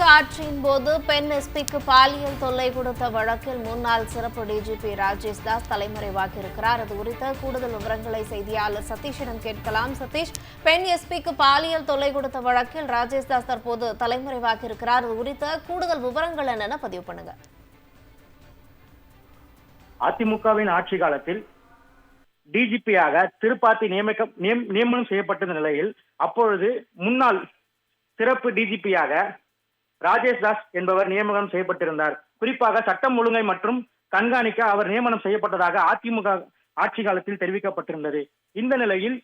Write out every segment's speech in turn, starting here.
அதிமுக ஆட்சியின் போது பெண் எஸ்பிக்கு பாலியல் தொல்லை கொடுத்த வழக்கில் முன்னாள் சிறப்பு டிஜிபி ராஜேஷ் தாஸ் தலைமறைவாகியிருக்கிறார் அது குறித்த கூடுதல் விவரங்களை செய்தியாளர் சதீஷிடம் கேட்கலாம். சதீஷ் பெண் எஸ்பிக்கு பாலியல் தொல்லை கொடுத்த வழக்கில் ராஜேஷ் தாஸ் தற்போது தலைமறைவாகியிருக்கிறார் அது குறித்த கூடுதல் விவரங்கள் என்னென்ன பதிவு பண்ணுங்க. அதிமுகவின் ஆட்சி காலத்தில் டிஜிபியாக திருப்பாத்தி நியமிக்க நியமனம் செய்யப்பட்டிருந்த நிலையில் அப்பொழுது முன்னாள் சிறப்பு டிஜிபியாக ராஜேஷ் தாஸ் என்பவர் நியமனம் செய்யப்பட்டிருந்தார். குறிப்பாக சட்டம் ஒழுங்கை மற்றும் கண்காணிக்க அவர் நியமனம் செய்யப்பட்டதாக அதிமுக ஆட்சி காலத்தில் தெரிவிக்கப்பட்டிருந்தது. இந்த நிலையில்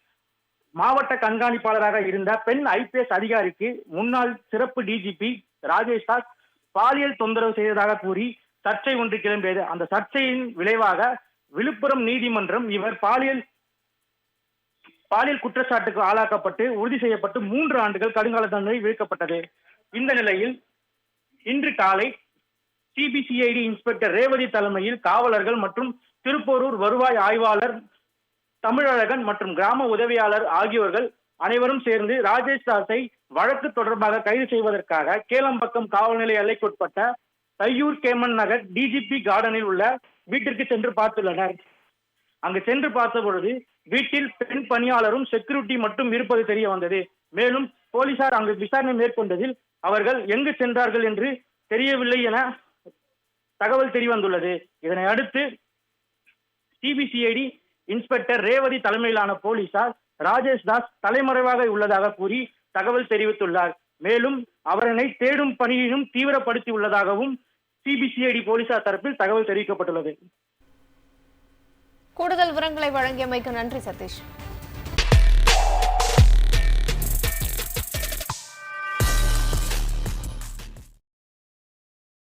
மாவட்ட கண்காணிப்பாளராக இருந்த பெண் ஐபிஎஸ் அதிகாரிக்கு முன்னாள் சிறப்பு டிஜிபி ராஜேஷ் தாஸ் பாலியல் தொந்தரவு செய்ததாக கூறி சர்ச்சை ஒன்று கிளம்பியது. அந்த சர்ச்சையின் விளைவாக விழுப்புரம் நீதிமன்றம் இவர் பாலியல் பாலியல் குற்றச்சாட்டுக்கு ஆளாக்கப்பட்டு உறுதி செய்யப்பட்டு மூன்று ஆண்டுகள் கடுங்கால தண்டனை விதிக்கப்பட்டது. இந்த நிலையில் இன்று காலை சிபிசிஐடி இன்ஸ்பெக்டர் ரேவதி தலைமையில் காவலர்கள் மற்றும் திருப்போரூர் வருவாய் ஆய்வாளர் தமிழழகன் மற்றும் கிராம உதவியாளர் ஆகியோர்கள் அனைவரும் சேர்ந்து ராஜேஷ் தாஸை வழக்கு தொடர்பாக கைது செய்வதற்காக கேளம்பக்கம் காவல் நிலைய எல்லைக்குட்பட்ட தையூர் கேமன் நகர் டிஜிபி கார்டனில் உள்ள வீட்டிற்கு சென்று பார்த்துள்ளனர். அங்கு சென்று பார்த்த பொழுது வீட்டில் பெண் பணியாளரும் செக்யூரிட்டி மட்டும் இருப்பது தெரிய வந்தது. மேலும் போலீசார் அங்கு விசாரணை மேற்கொண்டதில் அவர்கள் எங்கு சென்றார்கள் என்று தெரியவில்லை என தகவல் தெரிவந்துள்ளது இதனை அடுத்து சிபிசிஐடி இன்ஸ்பெக்டர் ரேவதி தலைமையிலான போலீசார் ராஜேஷ் தாஸ் தலைமறைவாக உள்ளதாக கூறி தகவல் தெரிவித்துள்ளார். மேலும் அவரனை தேடும் பணியிலும் தீவிரப்படுத்தி உள்ளதாகவும் சிபிசிஐடி போலீசார் தரப்பில் தகவல் தெரிவிக்கப்பட்டுள்ளது. கூடுதல் விவரங்களை வழங்கியமைக்கு நன்றி சதீஷ்.